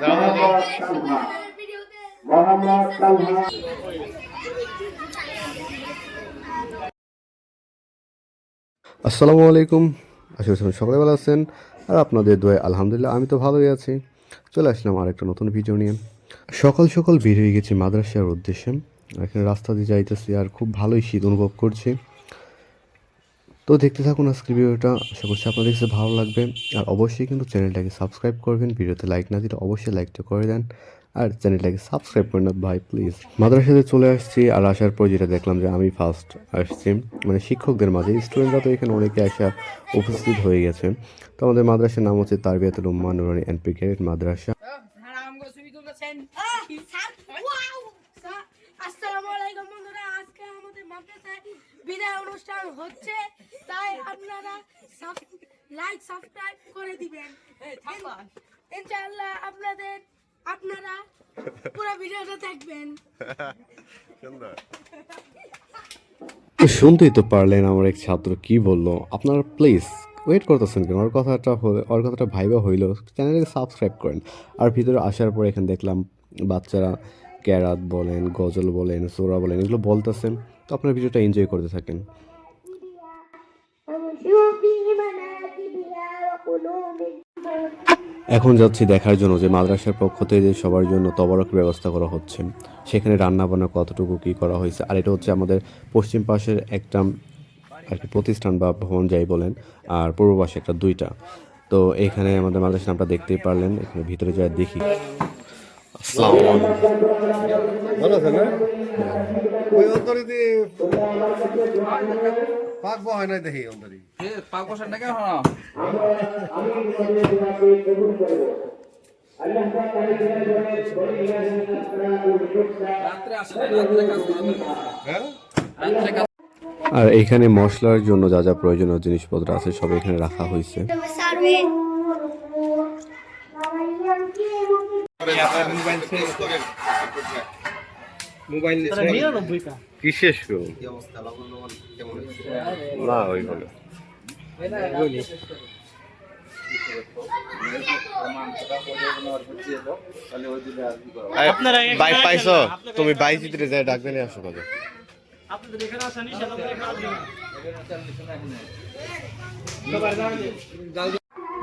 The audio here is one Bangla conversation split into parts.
আসসালামু আলাইকুম। আশা করছি সকালে ভালো আছেন। আর আপনাদের দোয়া আলহামদুলিল্লাহ আমি তো ভালোই আছি। চলে আসলাম আর একটা নতুন ভিডিও নিয়ে। সকাল সকাল বের হয়ে গেছি মাদ্রাসার উদ্দেশ্যে। এখানে রাস্তা দিয়ে যাইতেছি আর খুব ভালোই শীত অনুভব করছি। তো দেখতে থাকুন আজকের ভিডিওটা। আশা করছি আপনাদের কাছে ভালো লাগবে। আর অবশ্যই কিন্তু চ্যানেলটাকে সাবস্ক্রাইব করবেন। ভিডিওতে লাইক না দিলে অবশ্যই লাইকটা করে দেন। আর চ্যানেলটাকে সাবস্ক্রাইব করে না ভাই, প্লিজ। মাদ্রাসাতে চলে আসছি আর আসার পর যেটা দেখলাম যে আমি ফার্স্ট আসছি। মানে শিক্ষকদের মাঝে স্টুডেন্টরা তো এখানে অনেকে আসা উপস্থিত হয়ে গেছে। তো আমাদের মাদ্রাসার নাম হচ্ছে তারবিয়াতুল উম্মা নুরানি অ্যান্ড ক্রিকেট মাদ্রাসা। আসসালামু আলাইকুম বন্ধুরা। আজকে আমাদের মাদ্রাসায় বিদায় অনুষ্ঠান হচ্ছে তাই আপনারা লাইক সাবস্ক্রাইব করে দিবেন। ইনশাআল্লাহ আপনাদের আপনারা পুরো ভিডিওটা দেখবেন। শুনতেই তো পারলেন আমার এক ছাত্র কি বলল। আপনারা প্লিজ ওয়েট করতেছেন কেন? ওর কথাটা ওর কথাটা ভাইবা হইল। চ্যানেলকে সাবস্ক্রাইব করেন। আর ভিতরে আসার পর এখানে দেখলাম বাচ্চারা ক্যারাত বলেন গজল বলেন সোরা বলেন এগুলো বলতেছেন। তো আপনার ভিডিওটা এনজয় করতে থাকেন। এখন যাচ্ছি দেখার জন্য যে মাদ্রাসার পক্ষ থেকে যে সবার জন্য তবারক ব্যবস্থা করা হচ্ছে। সেখানে রান্না বান্না কতটুকু কী করা হয়েছে? আর এটা হচ্ছে আমাদের পশ্চিম পাশের একটা আর কি প্রতিষ্ঠান বা ভবন যাই বলেন আর পূর্ব পাশে একটা দুইটা। তো এখানে আমাদের মাদ্রাসা নামটা দেখতেই পারলেন এখানে ভিতরে যা দেখি। আসসালামু পাক হয় নাই দেখি অন্তরি। পাক বসার আর এখানে মশলার জন্য যা যা প্রয়োজনীয় জিনিসপত্র আছে সব এখানে রাখা হয়েছে। কি শেষ করুন না ওইভাবে। বাইক পাইছো? তুমি বাইক চিত্রে যাই ডাকবে নিয়ে আসো কাজে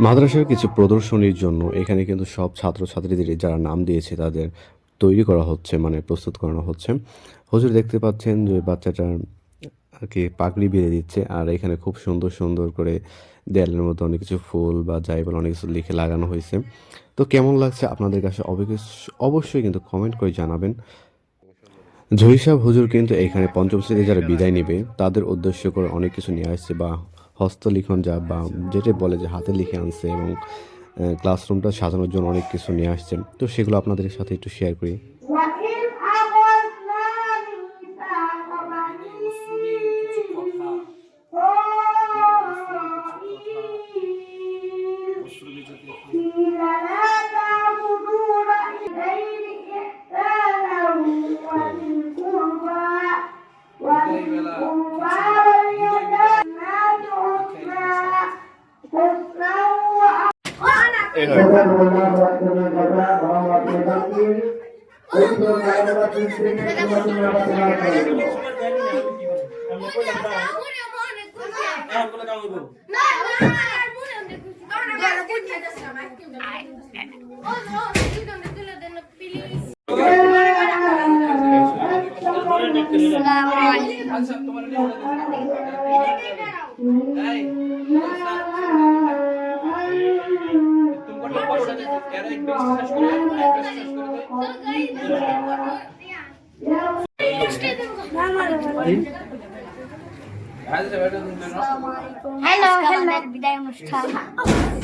মাদ্রাসার কিছু প্রদর্শনীর জন্য এখানে কিন্তু সব ছাত্রছাত্রীদের যারা নাম দিয়েছে তাদের তৈরি করা হচ্ছে মানে প্রস্তুত করানো হচ্ছে। হুজুর দেখতে পাচ্ছেন যে বাচ্চাটার আর কি পাগড়ি বেঁধে দিচ্ছে, আর এখানে খুব সুন্দর সুন্দর করে দেয়ালের মধ্যে অনেক কিছু ফুল বা যাই বলে অনেক কিছু লিখে লাগানো হয়েছে। তো কেমন লাগছে আপনাদের কাছে? অবশ্যই কিন্তু কমেন্ট করে জানাবেন। জহিসাব হুজুর কিন্তু এখানে পঞ্চম শ্রেণি যারা বিদায় নেবে, তাদের উদ্দেশ্য করে অনেক কিছু নিয়ে আসছে, বা হস্তলিখন যা, বা যেটা বলে যে হাতে লিখে আনছে এবং ক্লাসরুমটা সাজানোর জন্য অনেক কিছু নিয়ে আসছেন। তো সেগুলো আপনাদের সাথে একটু শেয়ার করি। আসসালামু আলাইকুম আচ্ছা তোমার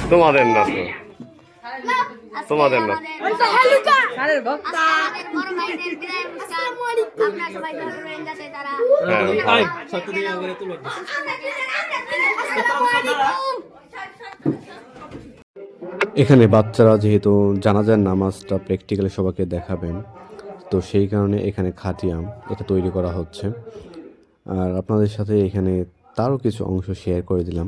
তোমাদের না তো। তোমাদের না। আজকে এখানে বাচ্চারা যেহেতু জানাজার নামাজটা প্র্যাকটিক্যালি সবাইকে দেখাবেন, তো সেই কারণে এখানে খাতিয়াম এটা তৈরি করা হচ্ছে। আর আপনাদের সাথে এখানে তারও কিছু অংশ শেয়ার করে দিলাম।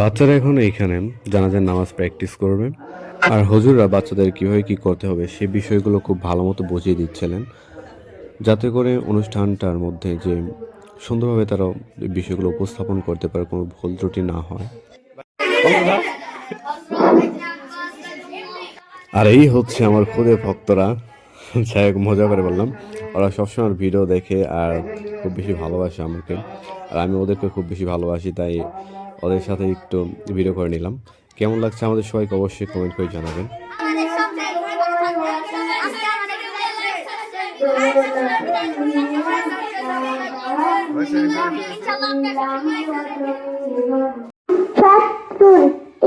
বাচ্চারা এখন এইখানে জানাজার নামাজ প্র্যাকটিস করবে। আর হজুররা বাচ্চাদের কীভাবে কী করতে হবে সে বিষয়গুলো খুব ভালো মতো বুঝিয়ে দিচ্ছিলেন। যাতে করে অনুষ্ঠানটার মধ্যে যে সুন্দরভাবে তারা বিষয়গুলো উপস্থাপন করতে পারে, কোনো ভুল ত্রুটি না হয়। আর এই হচ্ছে আমার খুদে ভক্তরা। যাই মজা করে বললাম। ওরা সবসময় ভিডিও দেখে আর খুব বেশি ভালোবাসে আমাকে। আর আমি ওদেরকে খুব বেশি ভালোবাসি, তাই ওদের সাথে একটু ভিডিও করে নিলাম। কেমন লাগছে আমাদের সবাইকে অবশ্যই কমেন্ট করে জানাবেন।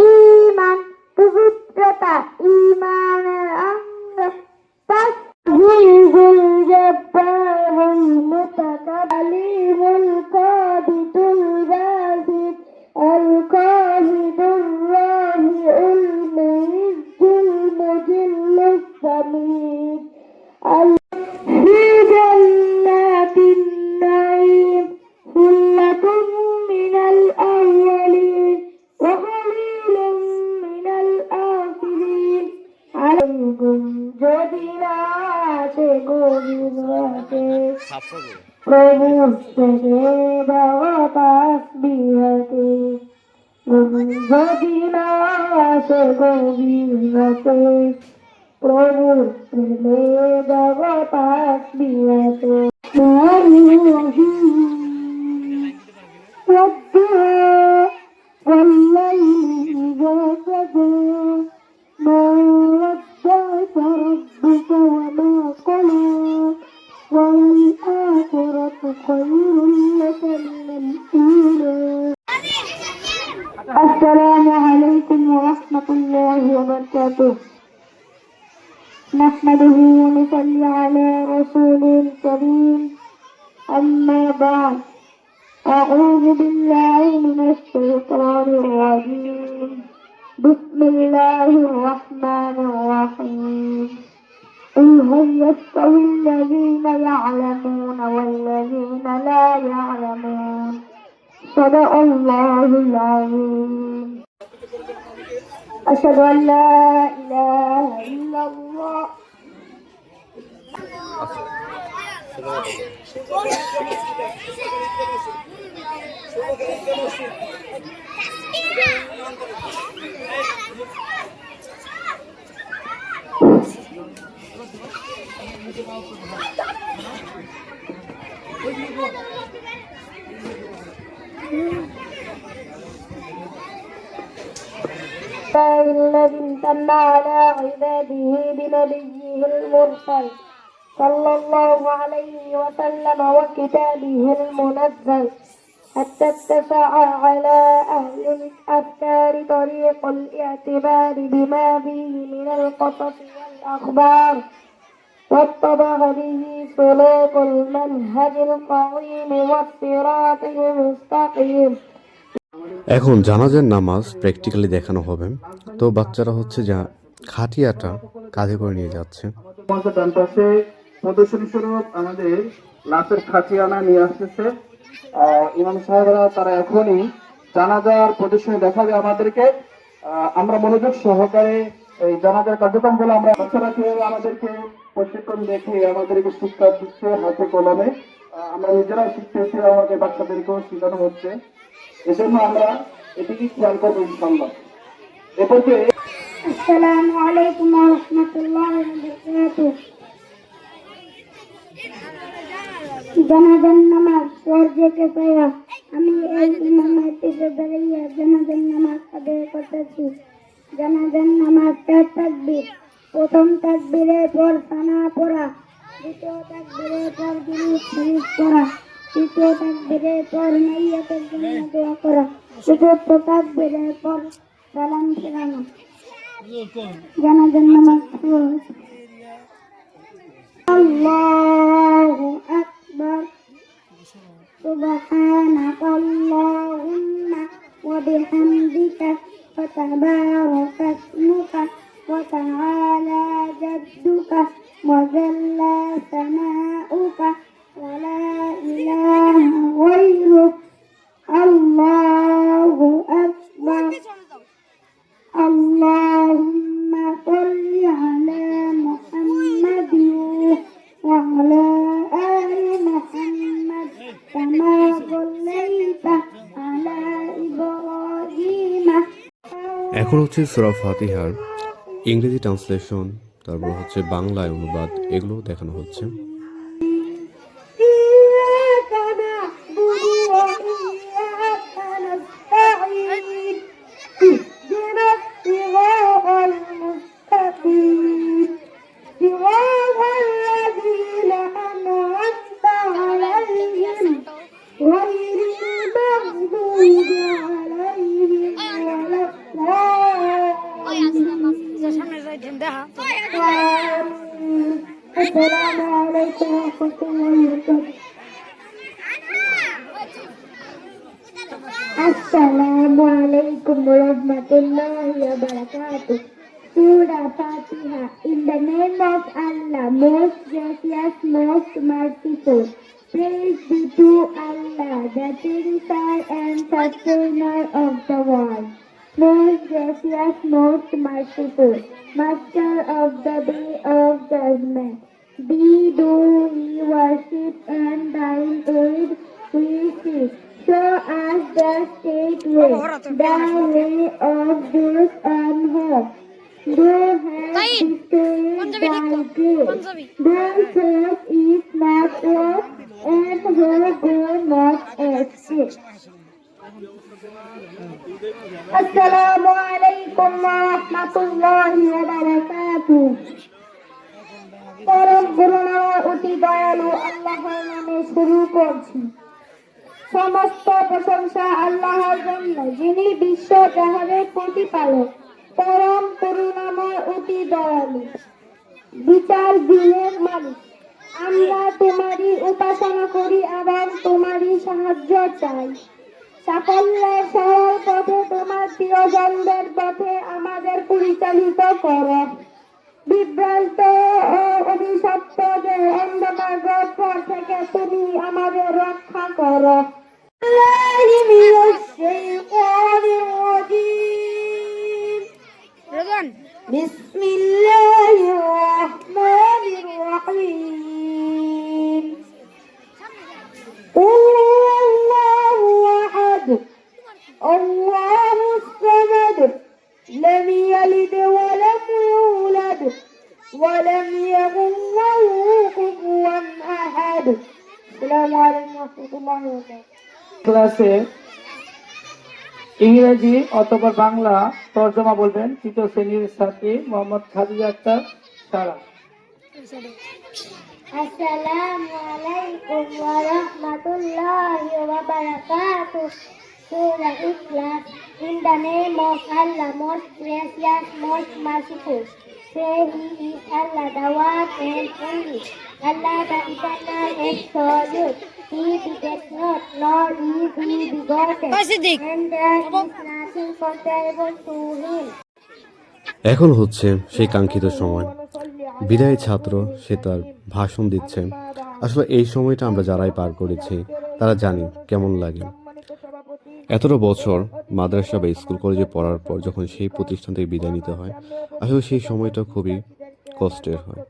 ইমান পবিত্রতা ইমানের অঙ্গ তাসবিহাতে যদি না আসে গভীর রাতে প্রভুর প্রেমে জগতাস দিয়াছে والليل إذا سجى ما ودعك ربك وما قلى وللآخرة لك من الأولى السلام عليكم ورحمة الله وبركاته. نحمده ونصلي على رسوله الكريم أما بعد أعوذ بالله من الشيطان الرجيم. بسم الله الرحمن الرحيم. قل هل يستوي الذين يعلمون والذين لا يعلمون. صدق الله العظيم. أشهد أن لا إله إلا الله. الله الذي امتن على عباده بنبيه المرسل صلى الله عليه وسلم وكتابه المنزل حتى اتسع على أهل الأفكار طريق الاعتبار بما فيه من القصص والأخبار واتبع به سلوك المنهج القويم والصراط المستقيم এখন জানাজার নামাজ প্র্যাকটিক্যালি দেখানো হবে তো বাচ্চারা হচ্ছে যা খাটিয়াটা কাঁধে করে নিয়ে যাচ্ছে আমাদের ডান পাশে প্রদর্শনী স্বরূপ আমাদের লাশের খাটিয়ানা নিয়ে আসতেছে আহ, ইমাম সাহেবরা তারা এখনই জানাজার প্রদর্শনী দেখাবে আমাদেরকে আহ, আমরা মনোযোগ সহকারে এই জানাজার কার্যক্রমগুলো আমরা বাচ্চারা কীভাবে আমাদেরকে প্রশিক্ষণ দেখে আমাদেরকে শিক্ষা দিচ্ছে হাতে কলমে। আমরা নিজেরাও শিখতেছি আমাদের বাচ্চাদেরকেও শিখানো হচ্ছে। এজন্য আমরা এটিকে খেয়াল করব ইনশাল্লাহ এরপরে আমি এই ইমামের টিপে বেড়াইয়া নামাজ আদায় করতেছি। জানাজান নামাজ চার তাকবির। প্রথম তাকবিরের পর সানা পড়া, দ্বিতীয় তাকবিরের পর দুরুদ শরীফ করা তৃতীয় তাকবিরের পর মাইয়াতের জন্য দোয়া করা, চতুর্থ তাকবিরের পর সালাম ফেরানো। জানাজান নামাজ আল্লাহু আকবার। সুবহানাকাল্লাহুম্মা ওয়া বিহামদিকা। فتبارك اسمك وتعالى جدك وجل ثناؤك ولا إله غيرك. الله أكبر. এখন হচ্ছে সুরা ফাতিহার ইংরেজি ট্রান্সলেশন তারপর হচ্ছে বাংলায় অনুবাদ এগুলো দেখানো হচ্ছে। Fatiha. In the name of Allah, most gracious, most merciful. Praise be to Allah, the purifier and sustainer of the world. Most gracious, most merciful. Master of the day of judgment. Thee do we worship and thine aid we seek. Show us the straight way, the way of truth and hope. Thou hast bestowed thy grace. Thy faith is not lost, and who go not. Assalamu alaikum wa rahmatullahi wa barakatuh. পরম করুণা অতি দয়ালু আল্লাহর নামে শুরু করছি সমস্ত প্রশংসা আল্লাহর জন্য, যিনি বিশ্ব জাহানের প্রতিপালক, পরম করুণাময় অতি দয়ালু। বিচার দিনের মালিক আমরা তোমারই উপাসনা করি, আবার তোমারই সাহায্য চাই। সাফল্যের সরল পথে তোমার প্রিয়জনদের পথে আমাদের পরিচালিত করো। বিভ্রান্ত ও অভিশপ্ত যে অন্ধকার থেকে তুমি আমাদের রক্ষা করো। الله من الشيطان الرجيم. بسم الله الرحمن الرحيم. قل هو الله أحد. الله الصمد. لم يلد ولم يولد. ولم يكن له كفوا أحد. السلام عليكم ورحمة الله وبركاته. ক্লাসে ইংরেজি অথবা বাংলা তর্জমা বলবেন তৃতীয় শ্রেণির সাথী মোহাম্মদ খাদিজা আক্তার সারা। আসসালামালাইকুম আল্লাহ most gracious most merciful say he আল্লাহ দাওয়াত আল্লাহ the eternal absolute He not, nor is He begotten. And there is nothing comparable to Him. এখন হচ্ছে সেই কাঙ্ক্ষিত সময় বিদায় ছাত্র সে তার ভাষণ দিচ্ছে আসলে এই সময়টা আমরা যারাই পার করেছি তারা জানি কেমন লাগে এতটা বছর মাদ্রাসা বা স্কুল কলেজে পড়ার পর যখন সেই প্রতিষ্ঠান থেকে বিদায় নিতে হয় আসলে সেই সময়টা খুবই কষ্টের হয়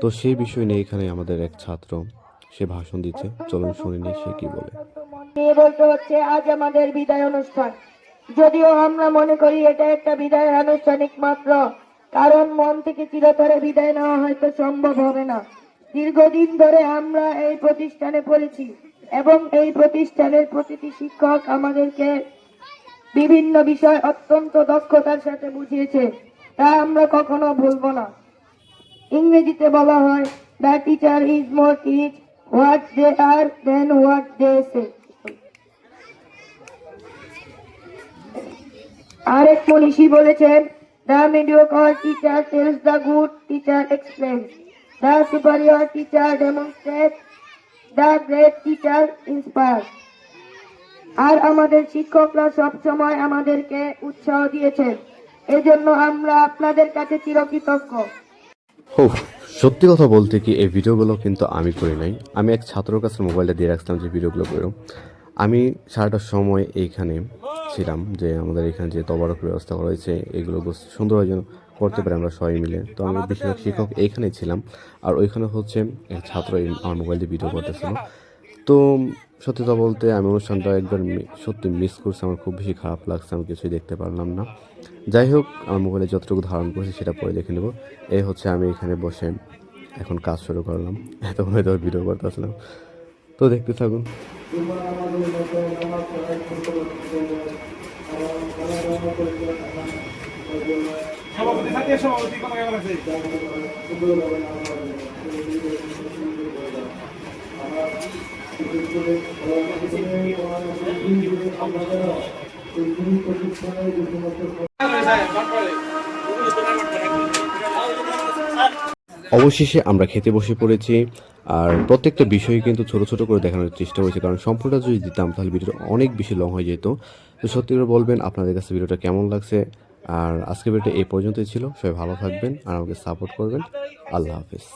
তো সেই বিষয় নিয়ে এখানে আমাদের এক ছাত্র সে ভাষণ দিচ্ছে, চলুন শুনে নিই সে কি বলে। নিয়ে বলতে হচ্ছে, আজ আমাদের বিদায় অনুষ্ঠান। যদিও আমরা মনে করি এটা একটা বিদায় আনুষ্ঠানিক মাত্র, কারণ মন থেকে চিরতরে বিদায় নেওয়া হয়তো সম্ভব হবে না। দীর্ঘদিন ধরে আমরা এই প্রতিষ্ঠানে পড়েছি, এবং এই প্রতিষ্ঠানের প্রতিটি শিক্ষক আমাদেরকে বিভিন্ন বিষয় অত্যন্ত দক্ষতার সাথে বুঝিয়েছে, তা আমরা কখনো ভুলবো না। ইংরেজিতে বলা হয় the teacher is more teach what they are than what they say আরেক মনীষী বলেছেন the mediocre teacher tells the good teacher explain the superior teacher demonstrate the great teacher inspire আর আমাদের শিক্ষকরা সবসময় আমাদেরকে উৎসাহ দিয়েছেন। এজন্য আমরা আপনাদের কাছে চিরকৃতজ্ঞ। সত্যি কথা বলতে কি, এই ভিডিওগুলো কিন্তু আমি করি নাই। আমি এক ছাত্রর কাছে মোবাইলটা দিয়ে রাখতাম যে ভিডিওগুলো করো আমি সারাটা সময় এইখানে ছিলাম যে আমাদের এখানে যে তবারক ব্যবস্থা করা হয়েছে, এগুলো সুন্দর সুন্দরভাবে যেন করতে পারি আমরা সবাই মিলে। তো আমি বেশিরভাগ শিক্ষক এইখানেই ছিলাম। আর ওইখানে হচ্ছে ছাত্র আমার মোবাইল দিয়ে ভিডিও করতেছিল। তো সত্যি কথা বলতে আমি অনুষ্ঠানটা একবার সত্যি মিস করছি। আমার খুব বেশি খারাপ লাগছে, আমি কিছুই দেখতে পারলাম না। যাই হোক, আমার মোবাইলে যতটুকু ধারণ করেছি সেটা পরে দেখে নেব। এই হচ্ছে আমি এখানে বসে এখন কাজ শুরু করলাম। এতক্ষণ হয়তো ভিডিও করতেছিলাম। তো দেখতে থাকুন। অবশেষে আমরা খেতে বসে পড়েছি, আর প্রত্যেকটা বিষয় কিন্তু ছোট ছোট করে দেখানোর চেষ্টা করেছি, কারণ সম্পূর্ণটা যদি দিতাম, তাহলে ভিডিওটা অনেক বেশি লং হয়ে যেত। তো সত্যি করে বলবেন, আপনাদের কাছে ভিডিওটা কেমন লাগছে? আর আজকে ভিডিওটা এই পর্যন্তই ছিল। সবাই ভালো থাকবেন আর আমাকে সাপোর্ট করবেন। আল্লাহ হাফিজ।